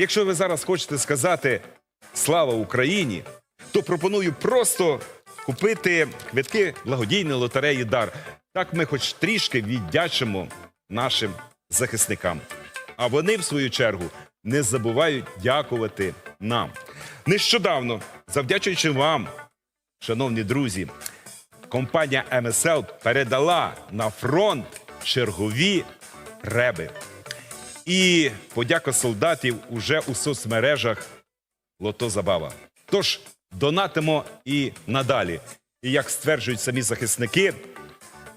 Якщо ви зараз хочете сказати Слава Україні, то пропоную просто купити квитки благодійної лотереї Дар. Так ми хоч трішки віддячимо нашим захисникам. А вони, в свою чергу, не забувають дякувати нам. Нещодавно, завдячуючи вам, шановні друзі, компанія МСЛ передала на фронт чергові реби. І подяка солдатів уже у соцмережах Лото Забава. Тож донатимо і надалі. І як стверджують самі захисники,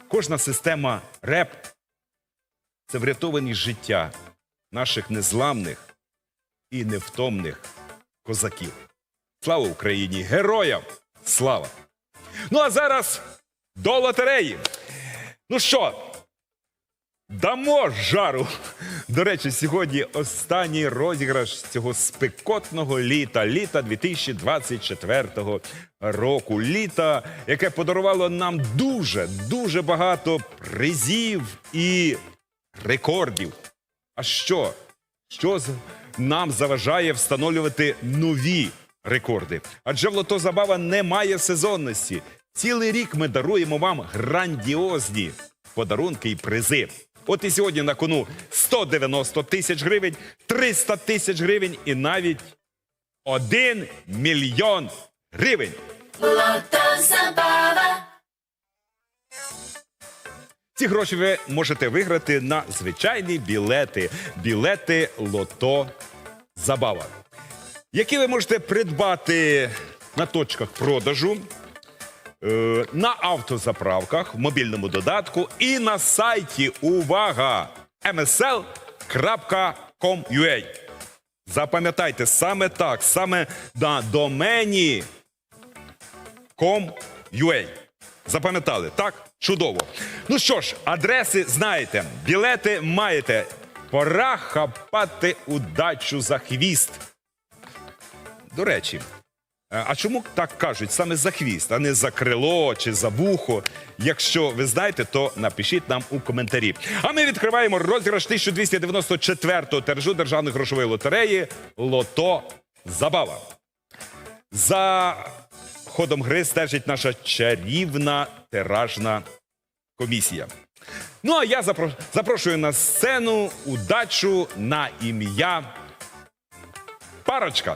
кожна система РЕП це врятовані життя наших незламних і невтомних козаків. Слава Україні! Героям! Слава! Ну а зараз до лотереї. Ну що, дамо жару. До речі, сьогодні останній розіграш цього спекотного літа, літа 2024 року. Літа, яке подарувало нам дуже, дуже багато призів і рекордів. А що? Що нам заважає встановлювати нові рекорди? Адже в лото забава не має сезонності. Цілий рік ми даруємо вам грандіозні подарунки і призи. От і сьогодні на кону 190 тисяч гривень, 300 тисяч гривень і навіть 1 мільйон гривень. Лото Забава. Ці гроші ви можете виграти на звичайні білети. Білети Лото Забава. Які ви можете придбати на точках продажу, на автозаправках, в мобільному додатку і на сайті увага! msl.com.ua Запам'ятайте, саме так, саме на домені com.ua. Запам'ятали, так? Чудово. Ну що ж, адреси знаєте, білети маєте. Пора хапати удачу за хвіст. До речі, е, а чому так кажуть саме за хвіст, а не за крило чи за вухо? Якщо ви знаєте, то напишіть нам у коментарі. А ми відкриваємо розіграш 1294-го тиражу державної грошової лотереї Лото Забава. За ходом гри стежить наша чарівна тиражна комісія. Ну а я запрошую на сцену удачу на ім'я Парочка.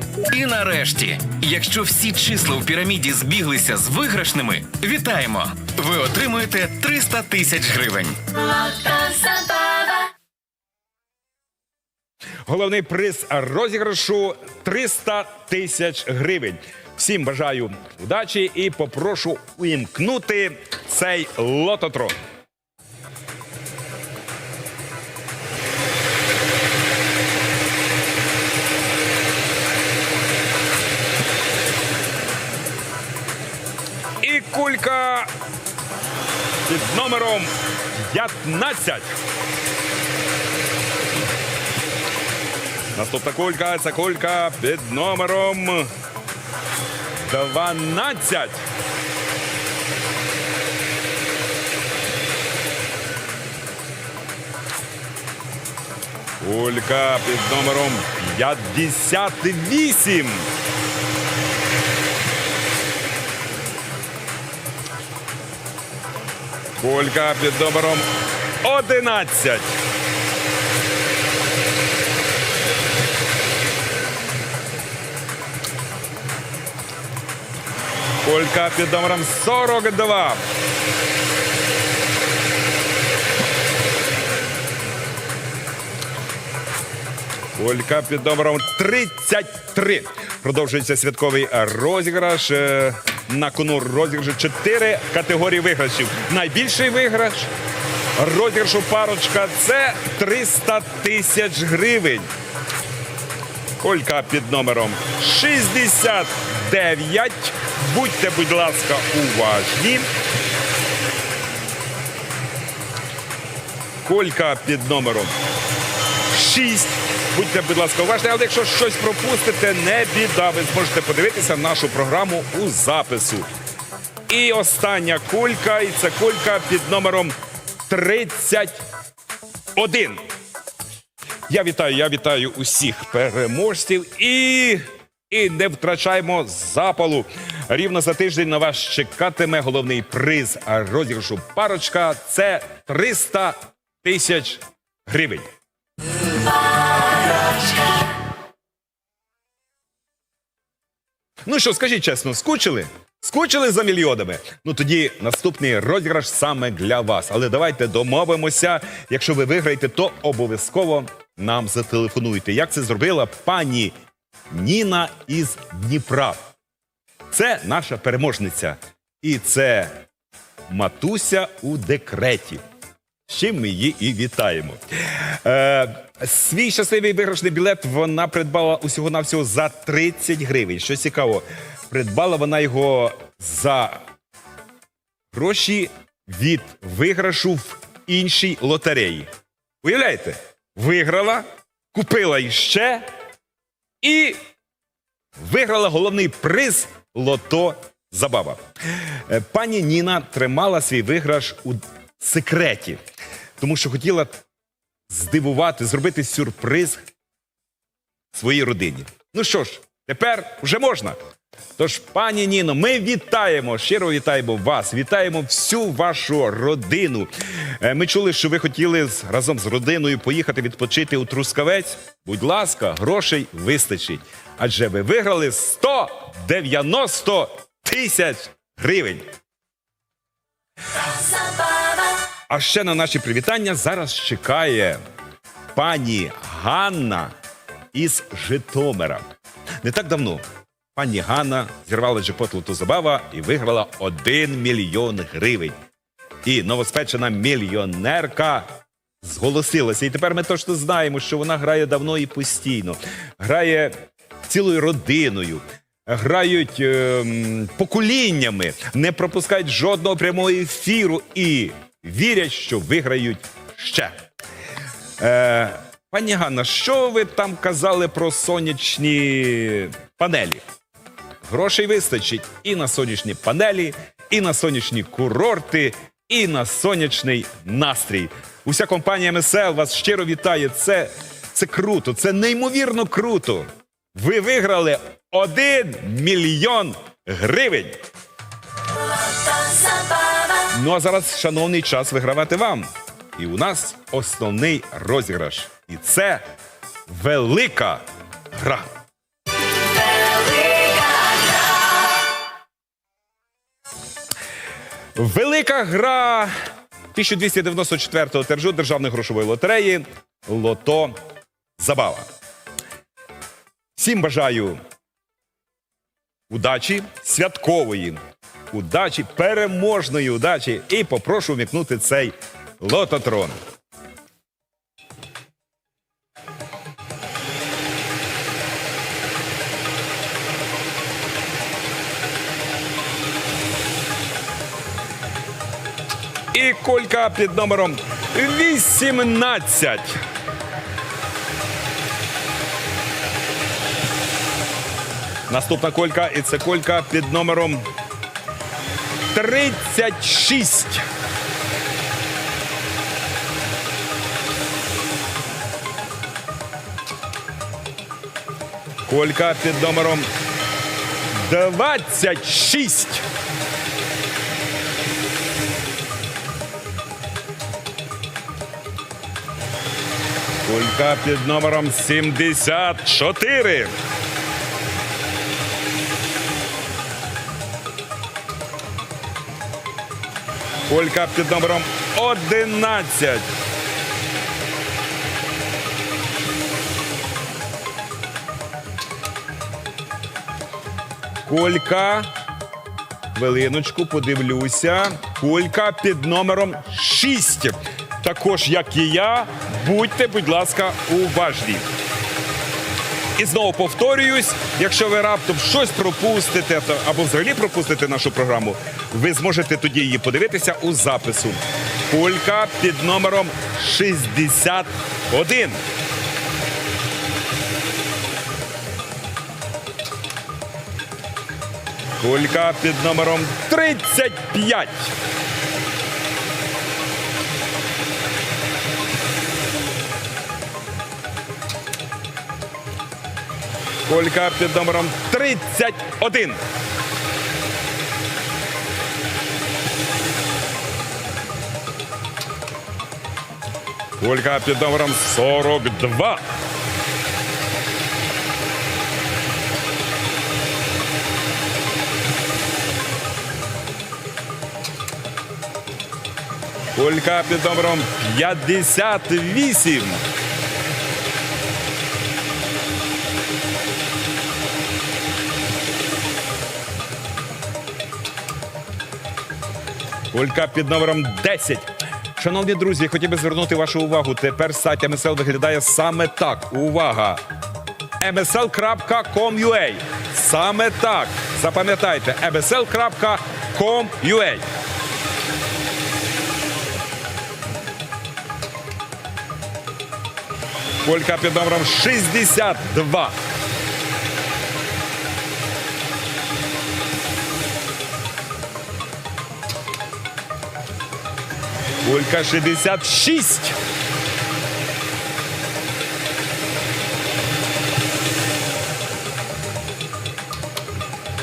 І нарешті, якщо всі числа у піраміді збіглися з виграшними, вітаємо! Ви отримуєте 300 тисяч гривень. Головний приз розіграшу 300 тисяч гривень. Всім бажаю удачі і попрошу увімкнути цей лототрон. кулька під номером 15. Наступна кулька це кулька під номером 12. Кулька під номером 58. Кулька під номером 11. Кулька під номером 42. Колька під номером 33. Продовжується святковий розіграш. На кону розіграшу 4 категорії виграшів. Найбільший виграш розіграшу парочка це 300 тисяч гривень. Колька під номером 69. Будьте, будь ласка, уважні. Колька під номером 6. Будьте, будь ласка, уважні, але якщо щось пропустите, не біда. Ви зможете подивитися нашу програму у запису. І остання кулька, і це кулька під номером 31. Я вітаю, я вітаю усіх переможців і, і не втрачаємо запалу. Рівно за тиждень на вас чекатиме головний приз розіграшу парочка. Це 300 тисяч гривень. Ну що, скажіть чесно, скучили? Скучили за мільйонами? Ну тоді наступний розіграш саме для вас. Але давайте домовимося. Якщо ви виграєте, то обов'язково нам зателефонуйте. Як це зробила пані Ніна із Дніпра? Це наша переможниця. І це матуся у декреті. З чим ми її і вітаємо. Е, свій щасливий виграшний білет вона придбала усього навсього за 30 гривень. Що цікаво, придбала вона його за гроші від виграшу в іншій лотереї. Уявляєте? Виграла, купила іще і виграла головний приз Лото Забава. Е, Пані Ніна тримала свій виграш у секреті, тому що хотіла здивувати, зробити сюрприз своїй родині. Ну що ж, тепер вже можна. Тож, пані Ніно, ми вітаємо, щиро вітаємо вас, вітаємо всю вашу родину. Е, Ми чули, що ви хотіли разом з родиною поїхати відпочити у Трускавець. Будь ласка, грошей вистачить. Адже ви виграли 190 тисяч гривень. А ще на наші привітання зараз чекає пані Ганна із Житомира. Не так давно пані Ганна зірвала джекпот Лото Забава і виграла 1 мільйон гривень. І новоспечена мільйонерка зголосилася. І тепер ми точно знаємо, що вона грає давно і постійно. Грає цілою родиною. Грають ем, поколіннями, не пропускають жодного прямого ефіру і вірять, що виграють ще. Е, пані Ганна, що ви там казали про сонячні панелі? Грошей вистачить і на сонячні панелі, і на сонячні курорти, і на сонячний настрій. Уся компанія МСЛ вас щиро вітає. Це, це круто, це неймовірно круто. Ви виграли 1 мільйон гривень. Ну а зараз, шановний час вигравати вам. І у нас основний розіграш. І це велика гра. Велика гра 1294-го тержу Державної грошової лотереї Лото Забава. Всім бажаю удачі, святкової удачі, переможної удачі. І попрошу вмікнути цей лототрон. І колька під номером 18. Наступна колька, і це колька під номером 36. Колька під номером 26. Колька під номером 74. Олька під номером 11. Колька. Хвилиночку, подивлюся. Колька під номером 6. Також, як і я, будьте, будь ласка, уважні. І знову повторююсь, якщо ви раптом щось пропустите або взагалі пропустите нашу програму, ви зможете тоді її подивитися у запису. Кулька під номером 61. Кулька під номером 35. Колька під номером 31. Колька під номером 42. Колька під номером 58. Кулька під номером 10. Шановні друзі, хотів би звернути вашу увагу. Тепер сайт МСЛ виглядає саме так. Увага! msl.com.ua Саме так. Запам'ятайте, msl.com.ua Колька під номером 62. Кулька 66.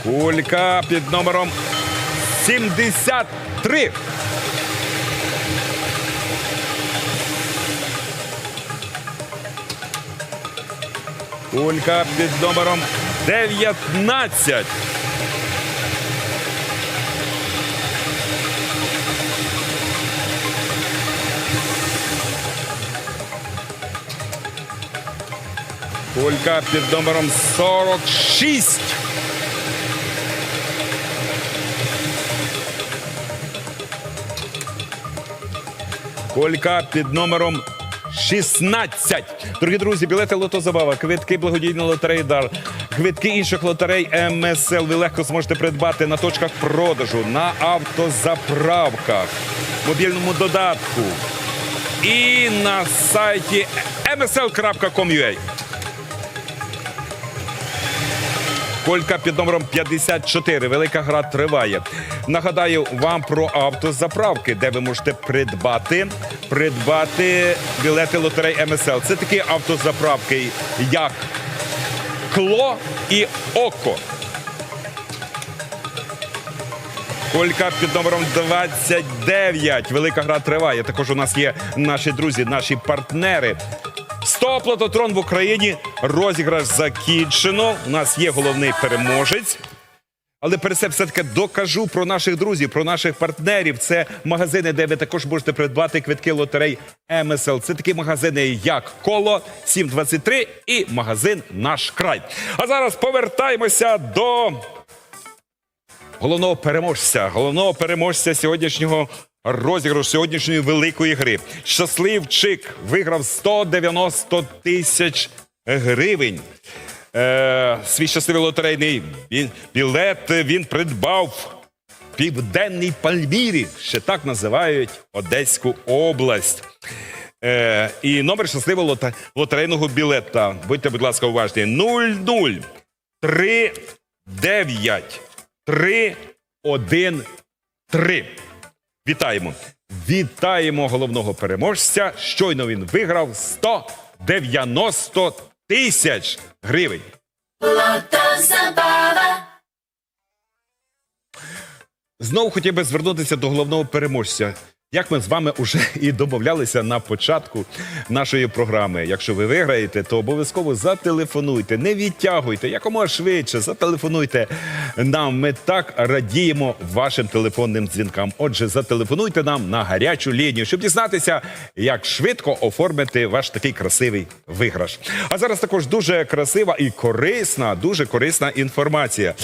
Кулька під номером 73. Кулька під номером 19. Кулька під номером 46. Колька під номером 16. Дорогі друзі, білети Лотозабава, квитки благодійної лотереї Дар, квитки інших лотерей МСЛ ви легко зможете придбати на точках продажу, на автозаправках, мобільному додатку і на сайті msl.com.ua. Колька під номером 54. Велика гра триває. Нагадаю вам про автозаправки, де ви можете придбати, придбати білети лотерей МСЛ. Це такі автозаправки, як Кло і Око. Колька під номером 29. Велика гра триває. Також у нас є наші друзі, наші партнери. Стоп лототрон в Україні. Розіграш закінчено. У нас є головний переможець. Але перед цим все-таки докажу про наших друзів, про наших партнерів. Це магазини, де ви також можете придбати квитки лотерей МСЛ. Це такі магазини, як Коло 723 і магазин Наш край. А зараз повертаємося до головного переможця, головного переможця сьогоднішнього розіграшу, сьогоднішньої великої гри. Щасливчик виграв 190 тисяч гривень. Е, свій щасливий лотерейний білет він придбав в Південній Пальмірі, ще так називають Одеську область. Е, і номер щасливого лота- лотерейного білета. Будьте, будь ласка, уважні. 00 3 9 3 1 3. Вітаємо! Вітаємо головного переможця. Щойно він виграв 190 тисяч гривень. Знову хотів би звернутися до головного переможця. Як ми з вами вже і домовлялися на початку нашої програми. Якщо ви виграєте, то обов'язково зателефонуйте, не відтягуйте, якомога швидше зателефонуйте нам. Ми так радіємо вашим телефонним дзвінкам. Отже, зателефонуйте нам на гарячу лінію, щоб дізнатися, як швидко оформити ваш такий красивий виграш. А зараз також дуже красива і корисна, дуже корисна інформація.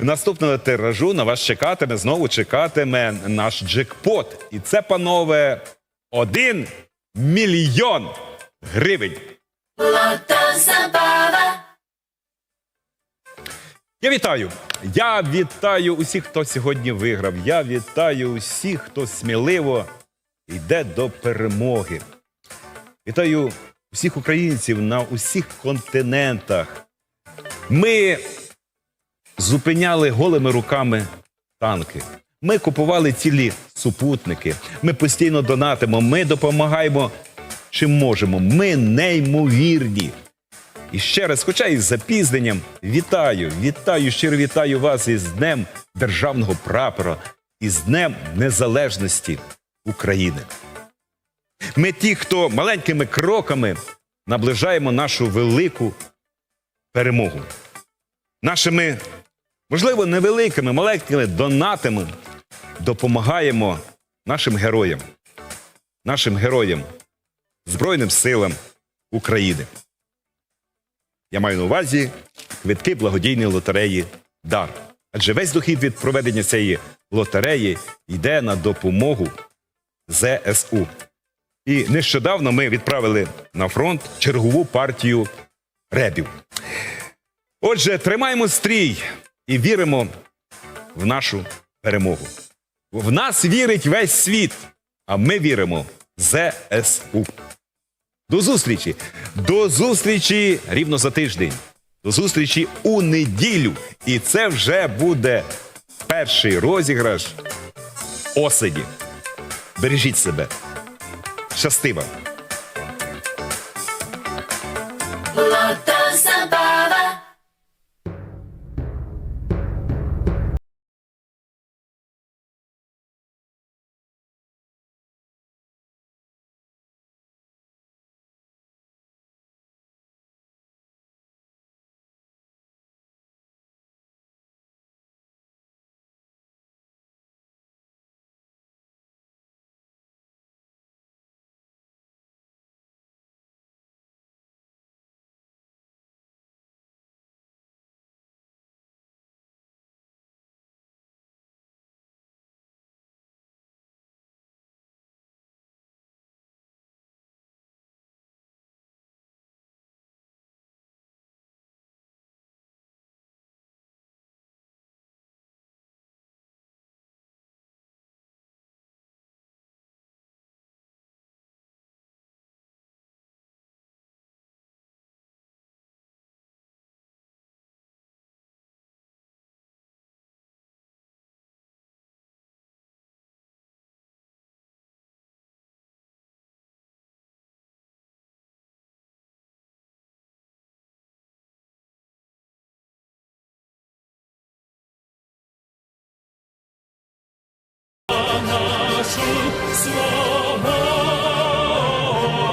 Наступного тиражу на вас чекатиме, знову чекатиме наш джекпот. І це, панове, один мільйон гривень. Я вітаю. Я вітаю усіх, хто сьогодні виграв. Я вітаю усіх, хто сміливо йде до перемоги. Вітаю усіх українців на усіх континентах. Ми зупиняли голими руками танки. Ми купували цілі супутники. Ми постійно донатимо. Ми допомагаємо чим можемо. Ми неймовірні. І ще раз, хоча і з запізненням, вітаю, вітаю, щиро вітаю вас із Днем Державного прапора, із Днем Незалежності України. Ми ті, хто маленькими кроками наближаємо нашу велику перемогу. Нашими, можливо, невеликими, маленькими донатами допомагаємо нашим героям, нашим героям, Збройним силам України. Я маю на увазі квитки благодійної лотереї Дар. Адже весь дохід від проведення цієї лотереї йде на допомогу ЗСУ. І нещодавно ми відправили на фронт чергову партію ребів. Отже, тримаємо стрій і віримо в нашу перемогу. В нас вірить весь світ, а ми віримо в ЗСУ. До зустрічі! До зустрічі рівно за тиждень. До зустрічі у неділю. І це вже буде перший розіграш осені. Бережіть себе. Щасти вам! Нашу славу.